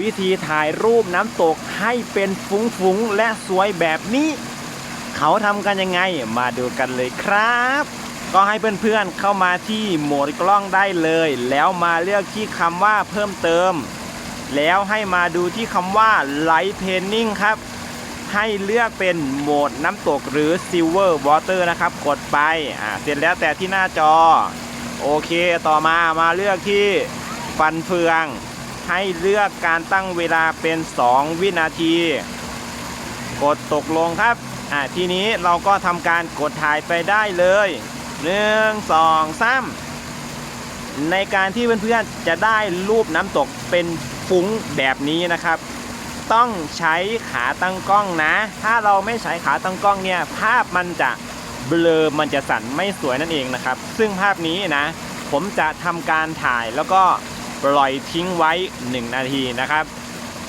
วิธีถ่ายรูปน้ำตกให้เป็นฟุ้งๆและสวยแบบนี้ เขาทำกันยังไงมาดูกันเลยครับ ก็ให้เพื่อนๆเข้ามาที่โหมดกล้องได้เลย แล้วมาเลือกที่คำว่าเพิ่มเติม แล้วให้มาดูที่คำว่า Light Training ครับ ให้เลือกเป็นโหมดน้ำตกหรือ Silver Water นะครับ กดไปอ่าเสร็จแล้วแต่ที่หน้าจอ โอเคต่อมามาเลือกที่ฟันเฟือง ให้เลือกการตั้งเวลาเป็น 2 วินาที กดตกลงครับอ่าทีนี้เราก็ทำการกดถ่ายไปได้เลย1 2 3ในการที่เพื่อนๆจะได้รูปน้ำตกเป็นฟุ้งแบบนี้นะครับ ต้องใช้ขาตั้งกล้องนะ ถ้าเราไม่ใช้ขาตั้งกล้องเนี่ยภาพมันจะเบลอมันจะสั่นไม่สวยนั่นเองนะครับ ซึ่งภาพนี้นะ ผมจะทำการถ่ายแล้วก็ ปล่อยทิ้งไว้ 1 นาทีนะครับ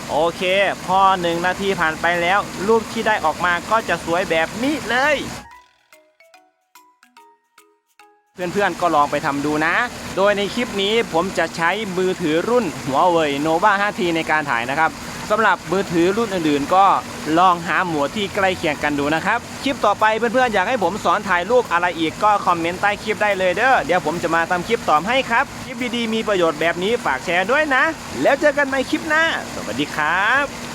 โอเคพอ 1 นาทีผ่านไปแล้ว รูปที่ได้ออกมาก็จะสวยแบบนี้เลย เพื่อนๆก็ลองไปทำดูนะ โดยในคลิปนี้ผมจะใช้มือถือรุ่นหัวเว่ย Nova 5T ในการถ่ายนะครับ สำหรับมือถือรุ่นอื่นๆ ก็ลองหาหมวดที่ใกล้เคียงกันดูนะครับ คลิปต่อไปเพื่อนๆ อยากให้ผมสอนถ่ายรูปอะไรอีกก็คอมเมนต์ใต้คลิปได้เลยเด้อ เดี๋ยวผมจะมาทำคลิปตอบให้ครับ คลิปดีๆมีประโยชน์แบบนี้ฝากแชร์ด้วยนะ แล้วเจอกันใหม่คลิปหน้า สวัสดีครับ